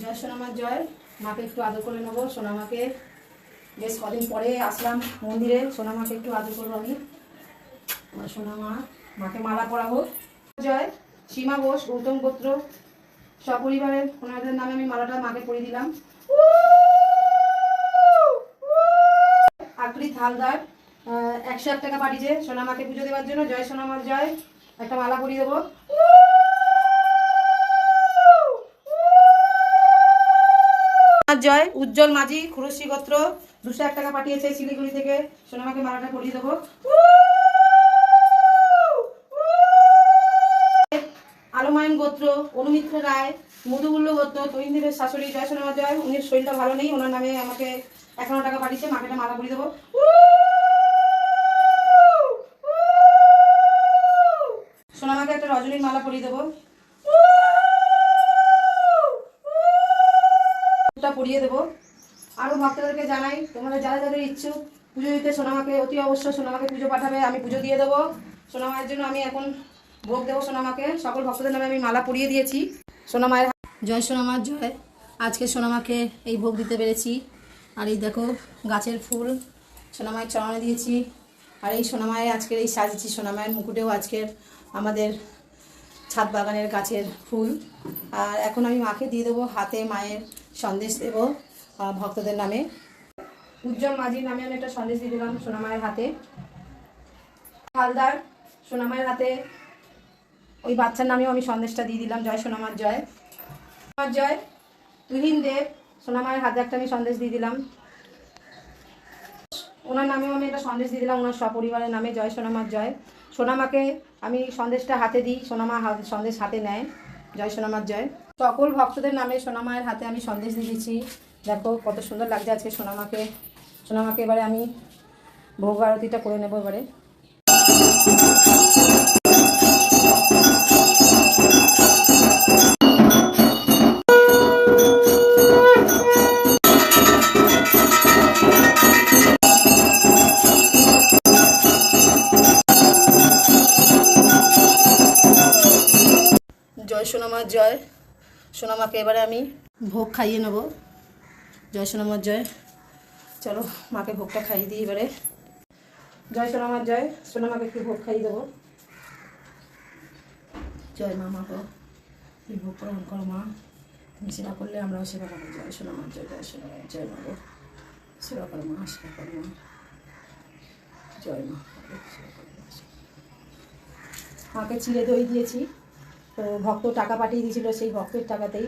জয় সোনামার জয়। মাকে একটু আদর করে নেব। সোনামাকে বেশ কদিন পরে আসলাম মন্দিরে। সোনামাকে একটু আদর করব আমি। সোনামা, মাকে মালা পরাবো। জয়। সীমা ঘোষ, গৌতম গোত্র, সপরিবারের ওনাদের নামে আমি মালাটা মাকে পরিয়ে দিলাম। আকৃত হালদার একশো এক টাকা পাঠিয়েছে সোনামাকে পুজো দেওয়ার জন্য। জয় সোনামার জয়। একটা মালা পরিয়ে দেবো। জয়, উজ্জ্বল মাঝি খুরসি গোত্র, দুশো এক টাকা পাঠিয়েছে শিলিগুড়ি থেকে। সোনামাকে মালাটা পরিয়ে দেবো। আলমায়ন গোত্র, অনুমিত্র রায় মধুগুল্ল গোত্র তৈন্দ্রের শাশুড়ি, জয় সোনামা, জয়। উনির শরীরটা ভালো নেই, ওনার নামে আমাকে একান্ন টাকা পাঠিয়েছে, মাকে একটা মালা পরিয়ে দেবো। সোনামাকে একটা রজনীর মালা পরিয়ে দেবো। টা পরিয়ে দেবো। আরও ভক্তদেরকে জানাই তোমরা যারা যাদের ইচ্ছুক পুজো দিতে সোনামাকে, অতি অবশ্যই সোনামাকে পুজো পাঠাবে, আমি পুজো দিয়ে দেবো। সোনামায়ের জন্য আমি এখন ভোগ দেবো সোনামাকে। সকল ভক্তদের নামে আমি মালা পরিয়ে দিয়েছি। সোনামায়ের জয় সোনামার জয়। আজকে সোনামাকে এই ভোগ দিতে পেরেছি। আর এই দেখো, গাছের ফুল সোনামায়ের চরণে দিয়েছি। আর এই সোনামায়ের আজকের এই সাজিয়েছি। সোনামায়ের মুকুটেও আজকের আমাদের ছাদ বাগানের গাছের ফুল। আর এখন আমি মাকে দিয়ে দেবো হাতে, মায়ের সন্দেশ দেবো ভক্তদের নামে। উজ্জ্বল মাঝির নামে আমি একটা সন্দেশ দিয়ে দিলাম সোনামায়ের হাতে। হালদার সোনামায়ের হাতে ওই বাচ্চার নামেও আমি সন্দেশটা দিয়ে দিলাম, জয় সোনামার জয়। সোনামার জয়, তুহিন দেব, সোনামায়ের হাতে একটা আমি সন্দেশ দিয়ে দিলাম। ওনার নামেও আমি একটা সন্দেশ দিয়ে দিলাম, ওনার সপরিবারের নামে জয় সোনামার জয়। সোনামাকে আমি সন্দেশটা হাতে দিই, সোনামা সন্দেশ হাতে নেয়, জয় সোনামার জয়। সকল ভক্তদের নামে সোনামায়ের হাতে আমি সন্দেশ দিয়ে দিচ্ছি দেখো, কত সুন্দর লাগছে আজকে সোনামাকে সোনামাকে এবারে আমি ভোগ আরতিটা করে নেব এবারে। সোনামাকে এবারে আমি ভোগ খাইয়ে নেব। জয় সোনামার জয়। চলো, মাকে ভোগটা খাইয়ে দিই এবারে। জয় সোনামার জয়। সোনামাকে একটু ভোগ খাইয়ে দেবো। জয় মা মা এই ভোগ গ্রহণ করো, মা। তুমি সেবা করলে আমরাও সেবা করব। জয় সোনামার জয় জয় সোনামার জয়, মা গো। সেবা করো, মা, সেবা করো, মা। জয় মা। মাকে চিড়ে দই দিয়েছি। তো ভক্ত টাকা পাঠিয়ে দিয়েছিল, সেই ভক্তের টাকাতেই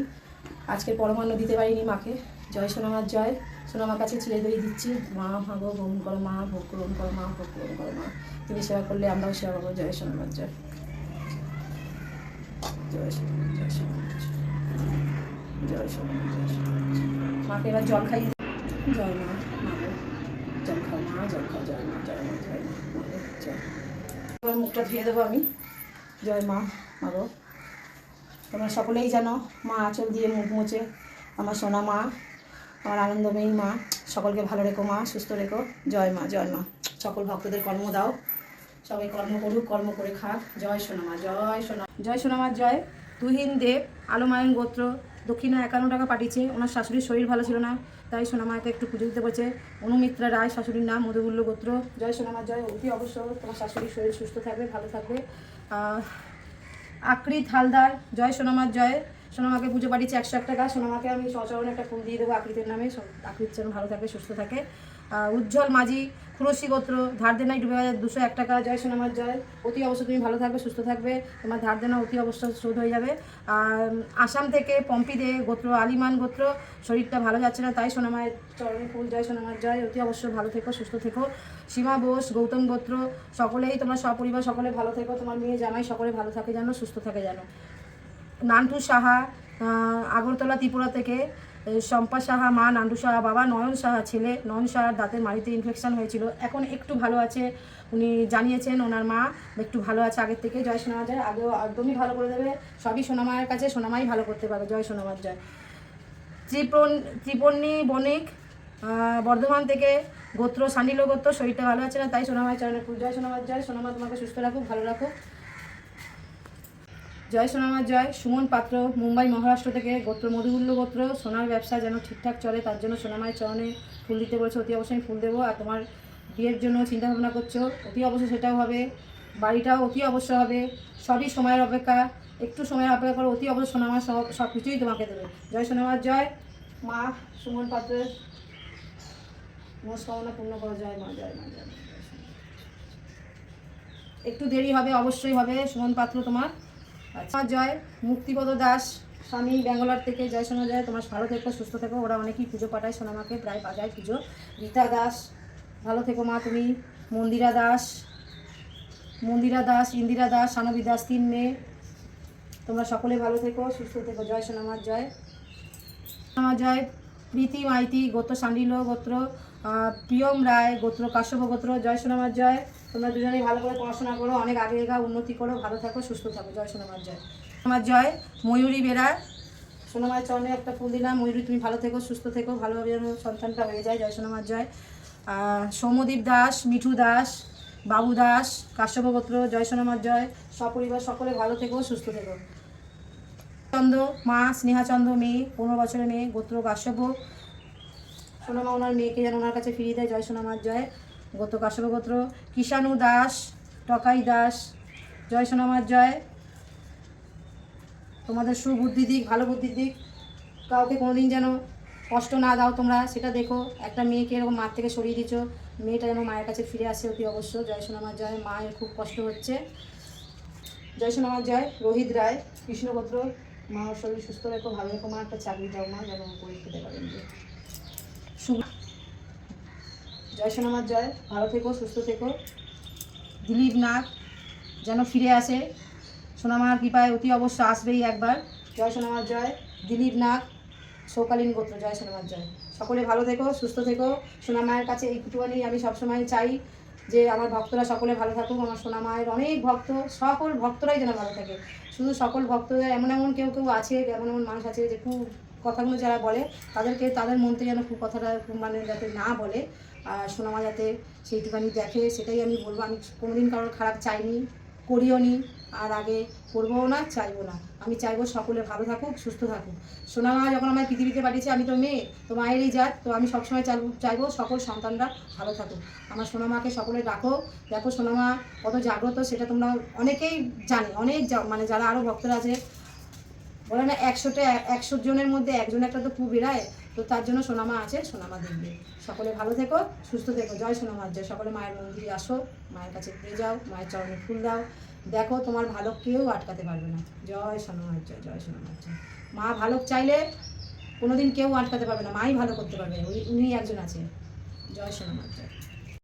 আজকে পরমান্ন দিতে পারিনি মাকে। জয় সোনামার জয়। সোনামার কাছে চিড়ে দই দিচ্ছি, মা ভাগো, গ্রহণ করো মা, ভোগ গ্রহণ করো মা, ভোগ গ্রহণ করো মা। তুমি সেবা করলে আমরাও সেবা করব। জয় সোনামার জয়। জয় জয় জয়। জয়। মাকে এবার জল খাইয়ে জয় মা মাগো জল খাও মা, জল খাও, জয় মা জয় মা জয় মা মা জয়। এবার মুখটা ধুয়ে দেবো আমি। জয় মা মা গো তোমরা সকলেই জানো, মা আঁচল দিয়ে মুখ মুছে আমার সোনা মা, আমার আনন্দময়ী মা। সকলকে ভালো রেখো মা, সুস্থ রেখো। জয় মা জয় মা। সকল ভক্তদের কর্ম দাও। সবাই কর্ম করুক, কর্ম করে খাক। জয় সোনা মা, জয় সোনা জয় সোনা মা, জয়। তুহিন দেব, আলোমায়ন গোত্র, দক্ষিণা একান্ন টাকা পাঠিয়েছে। ওনার শাশুড়ির শরীর ভালো ছিল না, তাই সোনামাকে একটু পুজো দিতে বলছে। অনুমিত্রা রায়, শাশুড়ির নাম মধুমূল্য গোত্র। জয় সোনামা জয়। অতি অবশ্য তোমার শাশুড়ির শরীর সুস্থ থাকবে, ভালো থাকবে। আকৃত হালদার জয় সোনামার জয়। সোনামাকে পুজো পাঠিয়েছি একশো এক টাকা। সোনামাকে আমি সচরণে একটা ফুল দিয়ে দেবো আকৃতির নামে। আকৃতির আকৃত যেন ভালো থাকে, সুস্থ থাকে। উজ্জ্বল মাঝি খুরসি গোত্র ধার দেনাই ডুবে গেছে দুশো এক টাকা। জয় সোনামার জয়। অতি অবশ্য তুমি ভালো থাকবে, সুস্থ থাকবে। তোমার ধার দেনা অতি অবশ্য শোধ হয়ে যাবে। আসাম থেকে পম্পি দে গোত্র, আলিমান গোত্র, শরীরটা ভালো যাচ্ছে না, তাই সোনামায়ের চরণে ফুল। জয় সোনামার জয়। অতি অবশ্য ভালো থেকো, সুস্থ থেকো। সীমা বোস, গৌতম গোত্র, সকলেই তোমার সপরিবার, সকলে ভালো থেকো। তোমার মেয়ে জামাই সকলে ভালো থাকে জানো সুস্থ থাকে জানো নান্টু সাহা আগরতলা ত্রিপুরা থেকে শম্পা সাহা, মা নান্টু সাহা, বাবা নয়ন সাহা ছেলে। নয়ন সাহার দাঁতের মাড়িতে ইনফেকশন হয়েছিল। এখন একটু ভালো আছে। উনি জানিয়েছেন ওনার মা, একটু ভালো আছে আগের থেকে। জয় সোনামা জয় আগেও একদমই ভালো করে দেবে। সবই সোনামায়ের কাছে সোনামাই ভালো করতে পারবে। জয় সোনামার জয়। ত্রিপন ত্রিপর্ণী বণিক বর্ধমান থেকে গোত্র সানিল গোত্র শরীরটা ভালো আছে না? তাই সোনামায় চরণে জয় সোনামার জয় সোনামা তোমাকে সুস্থ রাখুক, ভালো রাখুক। জয় সোনামার জয়, সুমন পাত্র, মুম্বাই মহারাষ্ট্র থেকে গোত্র মধুগুল্য গোত্র, সোনার ব্যবসা যেন ঠিকঠাক চলে, তার জন্য সোনামায়ের চরণে ফুল দিতে বলেছে, অতি অবশ্যই ফুল দেবো। আর তোমার বিয়ের জন্য চিন্তা ভাবনা করছ, অতি অবশ্যই সেটাও হবে, বাড়িটাও অতি অবশ্য হবে, সবই সময়ের অপেক্ষা, একটু সময়ের অপেক্ষা করে অতি অবশ্য সোনামার সব সব কিছুই তোমাকে দেবে। জয় সোনামার জয়, মা সুমন পাত্রের মনস্কামনা পূর্ণ করো, জয় মা জয় মা, জয়। একটু দেরি হবে, অবশ্যই হবে, সুমন পাত্র তোমার। আচ্ছা। জয়, মুক্তিপদ দাস, স্বামী ব্যাঙ্গালোর থেকে। জয় সোনা জয়, তোমার ভালো থেকো, সুস্থ থেকো। ওরা অনেকেই পুজো পাঠায়, সোনামাকে প্রায় পাঠায় পুজো। রীতা দাস, ভালো থেকো মা তুমি। মন্দিরা দাস মন্দিরা দাস, ইন্দিরা দাস, সানবী দাস তিন মেয়ে। তোমরা সকলে ভালো থেকো, সুস্থ থেকো। জয় সোনামার জয়। সোনামার জয়, প্রীতি, মাইতি, গোত্র সান্ডিল গোত্র। প্রিয়ম রায় গোত্র কাশ্যপ গোত্র জয় সোনামার জয়। তোমরা দুজনেই ভালো করে পড়াশোনা করো অনেক আগে এগা উন্নতি করো ভালো থাকো সুস্থ থাকো জয় সোনামার জয়। সোনামার জয় ময়ূরী বেড়া। সোনামার চরণে একটা ফুল দিলাম ময়ূরী তুমি ভালো থেকো সুস্থ থেকো ভালোভাবে যেন সন্তানটা হয়ে যায় জয় সোনামার জয়। আহ, সৌম্যদীপ দাস মিঠু দাস বাবু দাস কাশ্যপ গোত্র জয় সোনামার জয়। সপরিবার সকলে ভালো থেকো সুস্থ থেকো। চন্দ্র মা স্নেহাচন্দ্র মেয়ে পনেরো বছরের মেয়ে গোত্র কাশ্যপ। সোনামা, ওনার মেয়েকে যেন ওনার কাছে ফিরিয়ে দেয়। জয় সোনামার জয় গোত্র কাশ্যপ কিষাণু দাস, টকাই দাস। জয় সোনামার জয়। তোমাদের সুবুদ্ধি দিক, ভালো বুদ্ধির দিক। কাউকে কোনোদিন যেন কষ্ট না দাও তোমরা, সেটা দেখো। একটা মেয়েকে এরকম মার থেকে সরিয়ে দিচ্ছ মেয়েটা যেন মায়ের কাছে ফিরে আসে অতি অবশ্য। জয় সোনামার জয়। মায়ের খুব কষ্ট হচ্ছে। জয় সোনামার জয়। রোহিত রায় কৃষ্ণপত্র মা শরীর সুস্থ রেখো, ভালো রেখো। মা, একটা চাকরি দাও মা, যেন করে খেতে পারেন জয় সোনামার জয়। ভালো থেকো, সুস্থ থেকো। দিলীপ নাথ যেন ফিরে আসে। সোনামার কৃপায় অতি অবশ্য আসবেই একবার। জয় সোনামার জয়। দিলীপ নাথ সৌকালীন গোত্র, জয় সোনামার জয়। সকলে ভালো থেকো, সুস্থ থেকো। সোনামায়ের কাছে এইটুকুনি আমি সবসময় চাই যে আমার ভক্তরা সকলে ভালো থাকুক, আমার সোনামায়ের অনেক ভক্ত, সকল ভক্তরাই যেন ভালো থাকে। শুধু সকল ভক্তদের এমন এমন কেউ কেউ আছে, এমন এমন মানুষ আছে যে খুব কথাগুলো যারা বলে, তাদেরকে তাদের মন থেকে যেন কথাটা মানে যাতে না বলে। আর সোনামা যাতে সেইটুখানি দেখে, সেটাই আমি বলব। আমি কোনোদিন কারোর খারাপ চাইনি, করিও নি। আর আগে করবও না, চাইব না। আমি চাইব সকলে ভালো থাকুক, সুস্থ থাকুক। সোনামা যখন আমার পৃথিবীতে পাঠিয়েছে, আমি তো মেয়ে, তো মায়েরই জাত, তো আমি সবসময় চাইব চাইব সকল সন্তানরা ভালো থাকুক। আমার সোনামাকে সকলে ডাকো। দেখো সোনামা কত জাগ্রত, সেটা তোমরা অনেকেই জানে। অনেক মানে যারা আরও ভক্তরা আছে বলে না একশোটা, একশো জনের মধ্যে একজন একটা তো খুব বেরায় তো তার জন্য সোনামা আছে, সোনামা দেখবে। সকলে ভালো থেকো, সুস্থ থেকো। জয় সোনামার জয়। সকলে মায়ের মন্দিরে আসো, মায়ের কাছে ঘুরে যাও, মায়ের চরণে ফুল দাও। দেখো তোমার ভালো কেউ আটকাতে পারবে না। জয় সোনামার জয় জয় সোনামার জয়। মা ভালো চাইলে কোনোদিন কেউ আটকাতে পারবে না, মাই ভালো করতে পারবে। উনি একজন আছে। জয় সোনামার জয়।